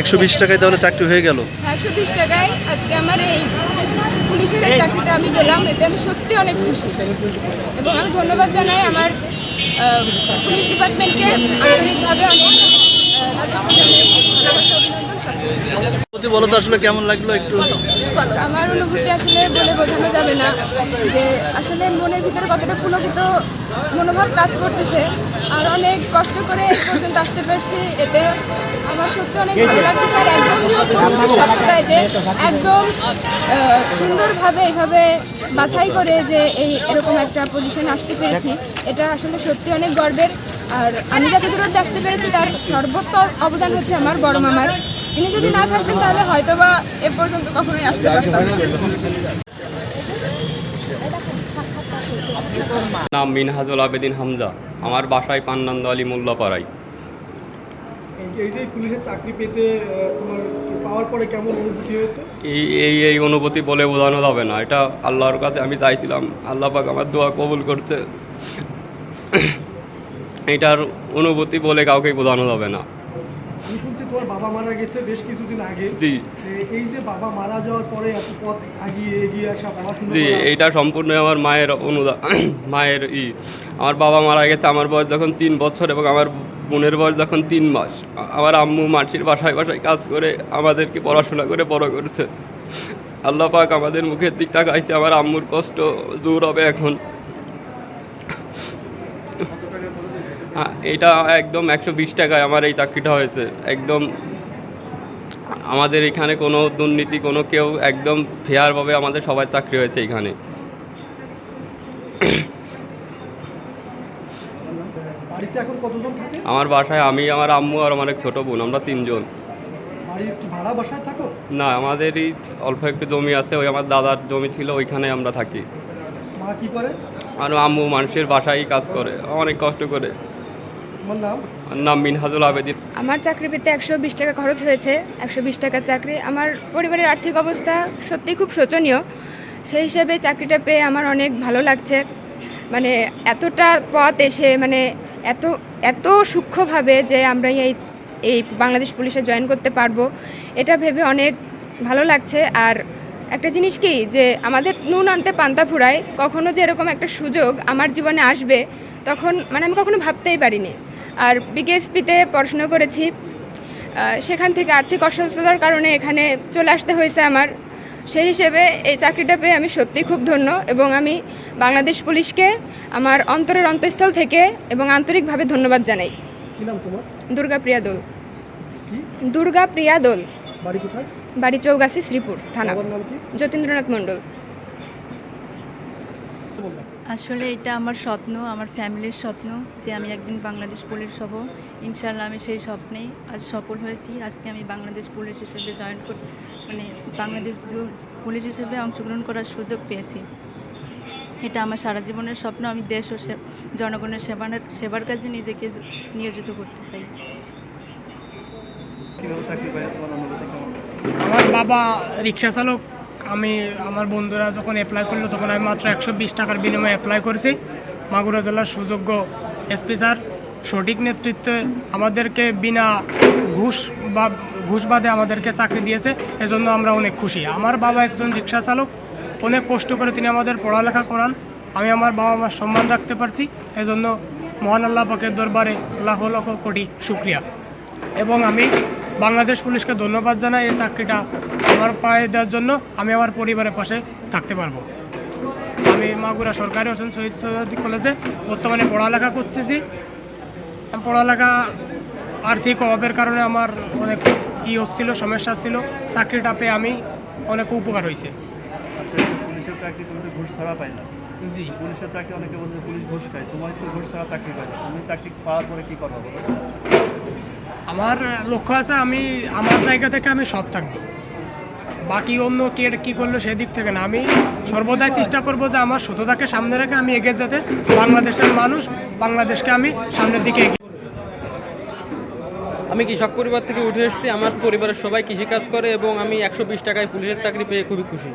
একশো বিশ টাকায় তাহলে চাকরি হয়ে গেল। একশো বিশ টাকায় আজকে আমার এই পুলিশের এই চাকরিটা আমি পেলাম, এতে আমি সত্যি অনেক খুশি। এবং আমি ধন্যবাদ জানাই আমার পুলিশ ডিপার্টমেন্টকে আন্তরিকভাবে অনেক প্রতি বলো আসলে কেমন লাগল একটু? আমার অনুভূতি আসলে বলে বোঝানো যাবে না যে আসলে মনের ভিতরে কতটা পুলকিত মনোভাব কাজ করতেছে আর অনেক কষ্ট করে এই পর্যন্ত আসতে পারছি। এতে আমার সত্যি অনেক ভালো লাগতেছে আর একদম সত্যতায় যে একদম সুন্দরভাবে এইভাবে বাছাই করে যে এই এরকম একটা পজিশন আসতে পেরেছি। এটা আসলে সত্যি অনেক গর্বের। আর আমি যাতে দূরত্বে আসতে পেরেছি তার সর্বোচ্চ অবদান হচ্ছে আমার বড় মামার। তিনি যদি না থাকতেন তাহলে হয়তোবা এ পর্যন্ত কখনোই আসতে পারতাম নাম মিনহাজুল আবেদিন হামজা। আমার বাসায় পান্নান্দ আলী মোল্লাপাড়ায়। এই- এই যে পুলিশের চাকরি পেতে আহ, তোমার পাওয়ার পরে কেমন অনুভূতি হয়েছে? এই অনুভূতি বলে বোঝানো যাবে না। এটা আল্লাহর কাছে আমি চাইছিলাম। আল্লাহ পাক আমার দোয়া কবুল করছে। এটার অনুভূতি বলে কাউকে বোঝানো যাবে না। তোমার বাবা মারা গেছে বেশ কিছুদিন আগে। জি। এই যে বাবা মারা যাওয়ার পরে এত পথ আগিয়ে এগিয়ে আসা পড়াশোনা জি এইটা সম্পূর্ণ আমার মায়ের অনুদান মায়ের ই। আমার বাবা মারা গেছে আমার বয়স যখন তিন বছর এবং আমার বোনের বয়স যখন তিন মাস। আমার আম্মু মাটির বাসায় বাসায় কাজ করে আমাদেরকে পড়াশোনা করে বড় করেছে। আল্লাহ পাক আমাদের মুখের দিক তাকাইছে আমার আম্মুর কষ্ট দূর হবে এখন। এটা একদম একশো বিশ টাকায় আমার এই চাকরিটা হয়েছে। একদম আমাদের এখানে কোনো দুর্নীতি কোনো কেউ একদম ফেয়ারভাবে আমাদের সবার চাকরি হয়েছে এখানে। আমার বাসায় আমি আমার আম্মু আর আমার এক ছোটো বোন আমরা তিনজন। না আমাদেরই অল্প একটু জমি আছে ওই আমার দাদার জমি ছিল ওইখানে আমরা থাকি। আর আম্মু মানুষের বাসায় কাজ করে অনেক কষ্ট করে। তোমার নাম? নাম মিনহাজুল আবেদিন। আমার চাকরি পেতে একশো বিশ টাকা খরচ হয়েছে একশো বিশ টাকার চাকরি। আমার পরিবারের আর্থিক অবস্থা সত্যিই খুব শোচনীয়। সেই হিসেবে চাকরিটা পেয়ে আমার অনেক ভালো লাগছে। মানে এতটা পথ এসে মানে এত এত সূক্ষ্মভাবে যে আমরা এই এই বাংলাদেশ পুলিশে জয়েন করতে পারব এটা ভেবে অনেক ভালো লাগছে। আর একটা জিনিস কি যে আমাদের নুন আনতে পান্তা ফুরায় কখনো যে এরকম একটা সুযোগ আমার জীবনে আসবে তখন মানে আমি কখনো ভাবতেই পারিনি। আর বিকেএসপিতে পড়াশোনা করেছি। সেখান থেকে আর্থিক অসুস্থতার কারণে এখানে চলে আসতে হয়েছে আমার। সেই হিসেবে এই চাকরিটা পেয়ে আমি সত্যিই খুব ধন্য এবং আমি বাংলাদেশ পুলিশকে আমার অন্তরের অন্তঃস্থল থেকে এবং আন্তরিকভাবে ধন্যবাদ জানাই। দুর্গা প্রিয়া দোল। দুর্গা প্রিয়া দোল। বাড়ি চৌগাছি শ্রীপুর থানা। যতীন্দ্রনাথ মণ্ডল। আসলে এটা আমার স্বপ্ন আমার ফ্যামিলির স্বপ্ন যে আমি একদিন বাংলাদেশ পুলিশ হব। ইনশাল্লাহ আমি সেই স্বপ্নেই আজ সফল হয়েছি। আজকে আমি বাংলাদেশ পুলিশ হিসেবে জয়েন কর মানে বাংলাদেশ পুলিশ হিসেবে অংশগ্রহণ করার সুযোগ পেয়েছি। এটা আমার সারা জীবনের স্বপ্ন। আমি দেশ ও সে- জনগণের সেবার সেবার কাজে নিজেকে নিয়োজিত করতে চাই। আমার বাবা রিক্সা চালক। আমি আমার বন্ধুরা যখন অ্যাপ্লাই করল, তখন আমি মাত্র একশো বিশ টাকার বিনিময়ে অ্যাপ্লাই করেছি। মাগুরা জেলার সুযোগ্য এসপি স্যার, সঠিক নেতৃত্বে আমাদেরকে বিনা ঘুষ বা ঘুষ বাদে আমাদেরকে চাকরি দিয়েছে, এজন্য আমরা অনেক খুশি। আমার বাবা একজন রিক্সা চালক, অনেক কষ্ট করে তিনি আমাদের পড়ালেখা করান। আমি আমার বাবা মার সম্মান রাখতে পারছি, এজন্য মহান আল্লাহ পাকের দরবারে লাখ লক্ষ কোটি শুক্রিয়া। এবং আমি বাংলাদেশ পুলিশকে ধন্যবাদ জানাই এই চাকরিটা আমার পায়ে দেওয়ার জন্য আমি আমার পরিবারের পাশে থাকতে পারব। আমি মাগুরা সরকারি হোসেন শহীদ সৈয়দি কলেজে। বর্তমানে পড়ালেখা করতেছি। পড়ালেখা আর্থিক অভাবের কারণে আমার অনেক ই হচ্ছিল সমস্যা ছিল। চাকরিটা পেয়ে আমি অনেক উপকার হয়েছে। আচ্ছা পুলিশের চাকরি তুমি তো ঘুষ ছাড়া পাই না। জি। পুলিশের চাকরি অনেকে বলছে পুলিশ ঘুষ খায়। তোমার তো ঘুষ ছাড়া চাকরি পাই না। তুমি চাকরি পাওয়ার পরে কি করব আমার লক্ষ্য আছে আমি, আমার জায়গা থেকে আমি সৎ থাকব। বাকি অন্য কে কী করল সেদিক থেকে না। আমি সর্বদাই চেষ্টা করব যে আমার সততাকে সামনে রেখে আমি এগিয়ে যেতে। বাংলাদেশের মানুষ, বাংলাদেশকে আমি সামনের দিকে এগিয়ে আমি কৃষক পরিবার থেকে উঠে এসেছি? আমার পরিবারের সবাই কৃষিকাজ করে এবং আমি একশো বিশ টাকায় পুলিশের চাকরি পেয়ে খুবই খুশি।